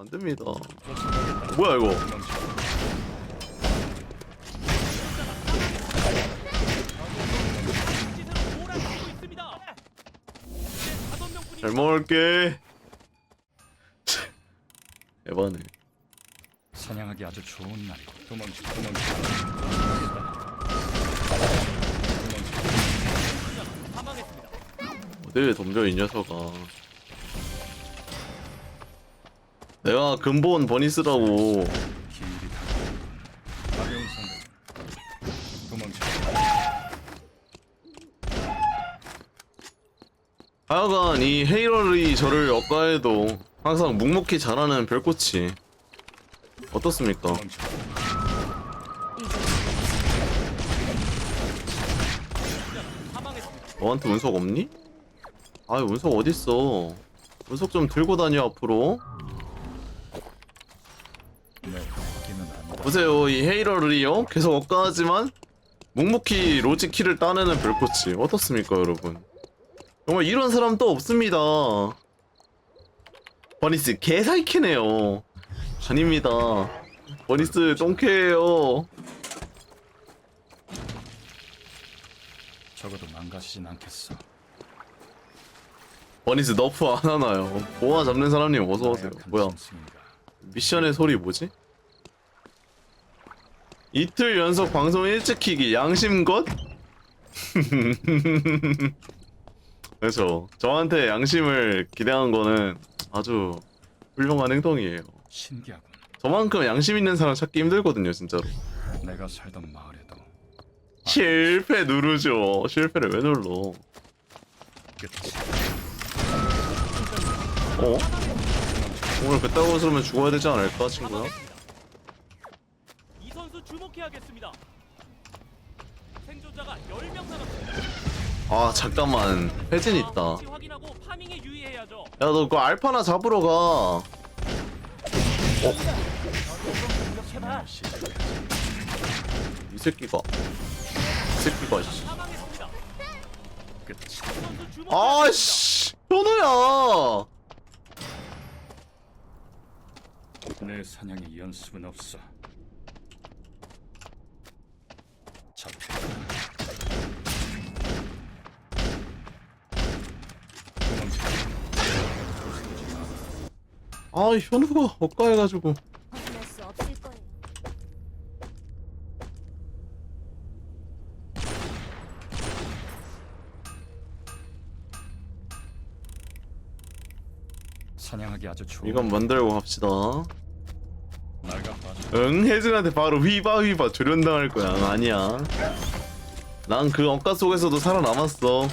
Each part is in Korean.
안 됩니다. 뭐야 이거? 잘 먹을게. 에바네. 사냥하기 아주 좋은 날이고 도망치 도망치. 어딜 덤벼 이 녀석아. 내가 근본 버니스라고. 하여간 이 헤이럴이 저를 억가해도 항상 묵묵히 잘하는 별꽃이 어떻습니까? 너한테 운석 없니? 아 운석 어딨어 운석 좀 들고 다녀 앞으로 보세요 이 헤이럴이요. 계속 억가하지만 묵묵히 로지키를 따내는 별꽃이 어떻습니까 여러분? 정말 이런 사람 또 없습니다. 버니스 개사이키네요. 아닙니다. 버니스 똥개예요. 적어도 망가지진 않겠어. 버니스 너프 안 하나요? 모아 잡는 사람님 어서 오세요. 나약한 뭐야 짐승인가. 미션의 소리 뭐지? 이틀 연속 방송 일찍 키기 양심껏? 그렇죠 저한테 양심을 기대한 거는 아주 훌륭한 행동이에요 신기하군 저만큼 양심 있는 사람 찾기 힘들거든요 진짜로 내가 살던 마을에도 실패 누르죠 실패를 왜 눌러 끝이 어? 오늘 그따구 웃으면 죽어야 되지 않을까 친구야? 사망했습니다. 이 선수 주목해야겠습니다. 생존자가 10명 남았습니다. 아 잠깐만 혜진 있다 위치 확인하고 파밍에 유의해야죠. 야 너 그 알파나 잡으러 가 해봐. 이 새끼가 이 새끼가 씨. 사망했습니다. 선수. 아씨 현우야 내 사냥에 연습은 없어 잡혀 도망치 아 현우가 엇가해가지고. 벗어날 수 없을 거예요. 사냥하기 아주 좋은 이건 만들고 갑시다. 날가 빠져. 응 혜진한테 바로 휘바휘바 조련당할 거야. 응, 아니야. 난 그 억가 속에서도 살아남았어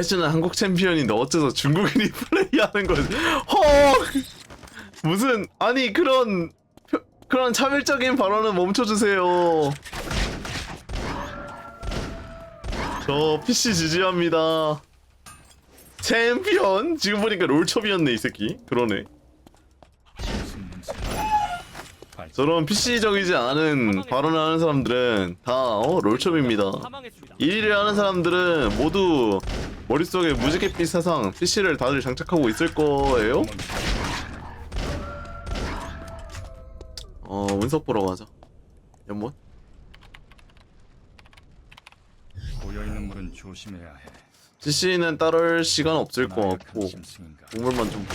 혜진은 한국 챔피언인데 어째서 중국인이 플레이하는 거지? 헉 무슨 아니 그런 표- 그런 차별적인 발언은 멈춰주세요. 저 PC 지지합니다. 챔피언? 지금 보니까 롤첩이었네 이 새끼. 그러네 짐승 냄새 발 저런 PC적이지 않은 발언을 하는 사람들은 다 어, 롤첩입니다 사망했습니다. 이 일을 하는 사람들은 모두 머릿속에 무지갯빛 사상 PC를 다들 장착하고 있을 거예요? 어 운석 보러 가자 연못? 고여 있는 물은 조심해야 해 PC는 따를 시간 없을 것 같고 국물만 좀이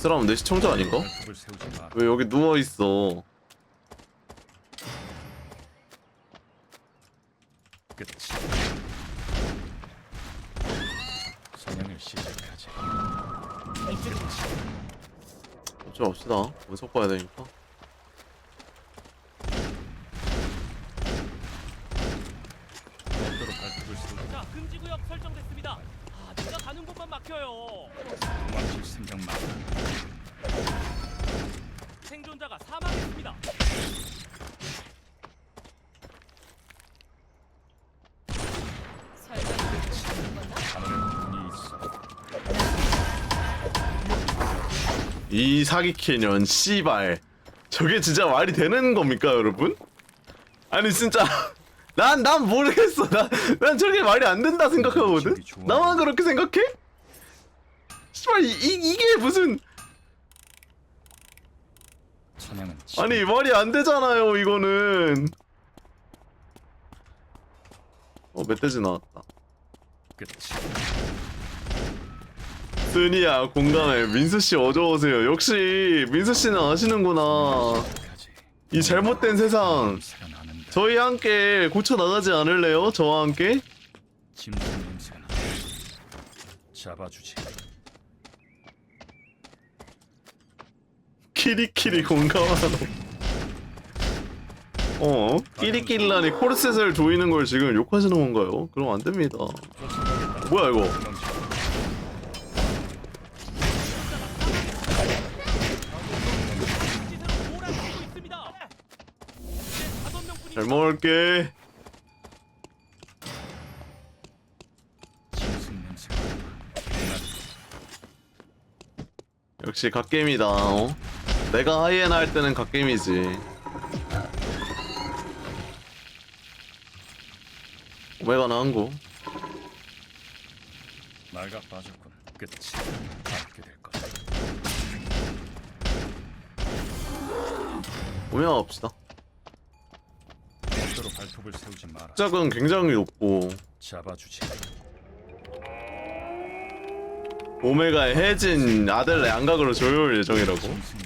사람은 내 시청자 아닌가? 왜 여기 누워있어 어쩌 합시다 운석 봐야 되니까 이 사기 캐년 씨발 저게 진짜 말이 되는 겁니까 여러분? 아니 진짜 난, 난 모르겠어. 난, 난 저게 말이 안 된다 생각하거든? 나만 그렇게 생각해? 씨발, 이, 이, 이게 무슨. 아니, 말이 안 되잖아요, 이거는. 어, 멧돼지 나왔다. 쓰니야, 공감해. 민수씨 어서오세요. 역시, 민수씨는 아시는구나. 이 잘못된 세상. 저희 함께 고쳐나가지 않을래요? 저와 함께? 짐승 냄새가 나 잡아주지 키리키리 공감하노. 어? 끼리끼리라니 코르셋을 조이는 걸 지금 욕하시는 건가요? 그럼 안 됩니다. 뭐야 이거? 잘 먹을게. 역시 갓게임이다. 어? 내가 하이에나 할 때는 갓게임이지. 오메가 나 한고. 날가 빠졌군 끝이 닿게 될 거다 오메가 갑시다. 절대로 발톱을 세우지 마라 시작은 굉장히 높고 잡아주지 오메가의 해진 아델레 양각으로 조여올 예정이라고. 짐승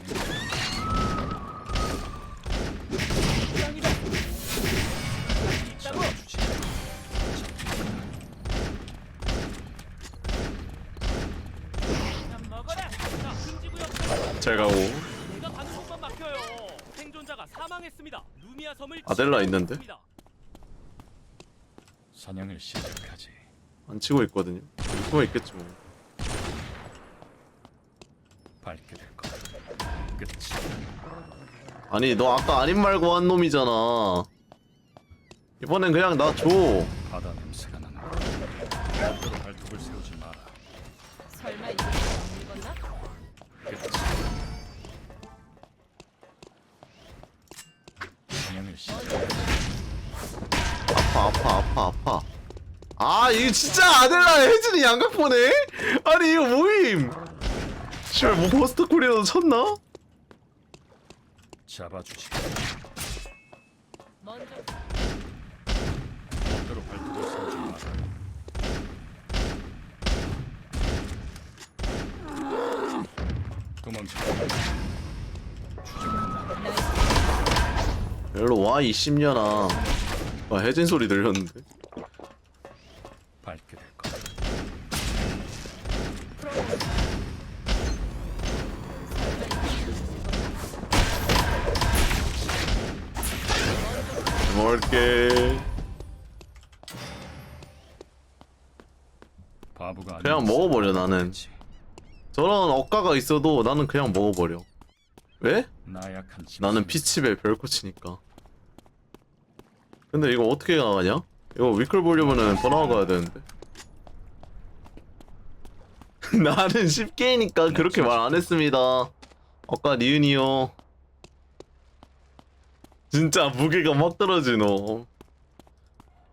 생존자가 사망했습니다. 루미아 섬을 아델라 지배하고 있는데? 사냥을 시작하지 안 치고 있거든요. 치고 있겠지 뭐. 밟게 될 거다 끝이 아니 너 아까 아님 말고 한 놈이잖아. 이번엔 그냥 나 줘. 바다 냄새가 난다 절대로 발톱을 세우지 마라 설마 이거 안 읽었나? 아파 아파. 아 이거 진짜 아델라 혜진이 양각 보네? 아니 이거 모임. 씨발 뭐 버스트 코리아도 쳤나? 잡아주지 먼저 발톱을 마라 도망쳐 일로 와이 씹년아. 아 혜진 소리 들렸는데. 밟게 될 거다 먹을게. 바보가 그냥. 먹어버려 나는. 저런 억가가 있어도 나는 그냥 먹어버려. 왜? 나약한. 나는 피치배 별코치니까. 근데 이거 어떻게 나가냐? 이거 위클 보려면은 번화가 가야 되는데. 나는 10개니까 그렇게 말 안 했습니다. 아까 니은이요. 진짜 무게가 막 떨어지노.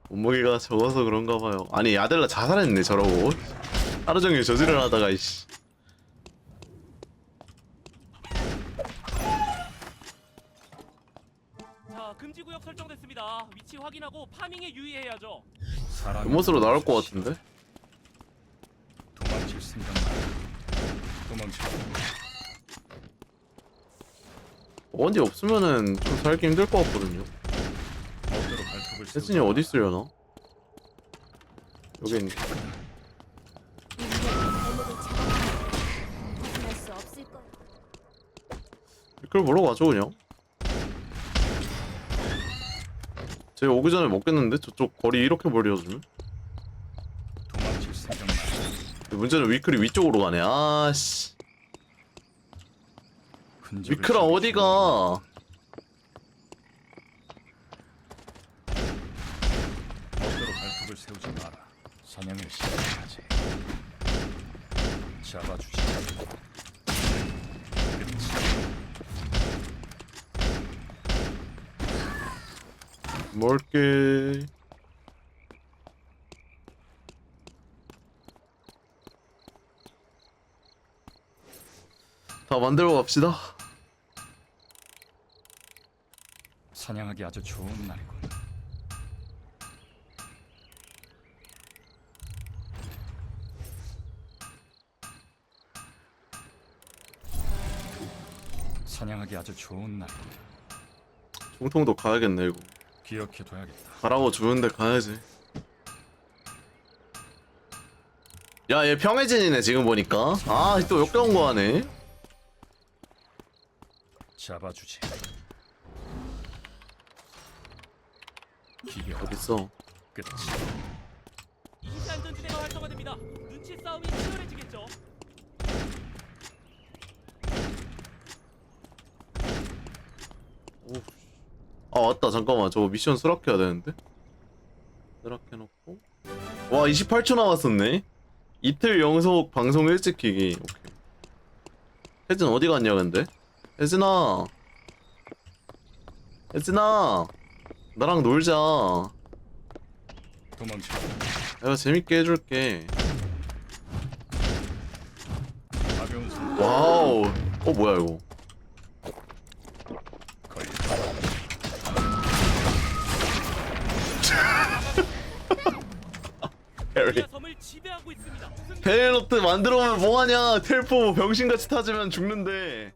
몸무게가 적어서 그런가 봐요. 아니 야델라 자살했네 저러고. 하루 종일 저지를 하다가 이씨. 유의해야죠. 사람이 연못으로 나올 것 같은데? 도망칠 생각 마. 도망쳐. 원디 없으면은 좀 살기 힘들 것 같거든요. 발톱을 혜진이 어디 있으려나? 여기 있네. 이걸 보러 가죠 그냥. 쟤 오기 전에 먹겠는데 저쪽 거리 이렇게 벌려주면? 도망칠 생각 마. 문제는 위클이 위쪽으로 가네. 아씨. 흔적을 위클아 찾기 어디가? 절대로 발톱을 세우지 마라. 사냥을 시작하지. 잡아주지. 끝이 먹을게. 다 만들어 갑시다. 사냥하기 아주 좋은 날이군. 사냥하기 아주 좋은 날. 총통도 가야겠네 이거. 기억해둬야겠다. 가라고 주는데 가야지 야 얘 평해진이네 지금 보니까 아 또 역겨운 거 하네 잡아주지. 기계 어딨어 끝이. 이산 전지대가 활성화됩니다. 눈치 싸움이 치열해지겠죠. 아 맞다. 잠깐만. 저거 미션 수락해야 되는데? 수락해놓고. 와 28초 남았었네. 이틀 연속 방송 일찍 키기. 오케이. 혜진 어디 갔냐 근데? 혜진아. 혜진아. 나랑 놀자. 도망쳐. 내가 재밌게 해줄게. 가벼운 손. 와우. 어 뭐야 이거 페리 섬을 지배하고 있습니다. 페리노트 만들어오면 뭐하냐? 텔포 병신같이 타지면 죽는데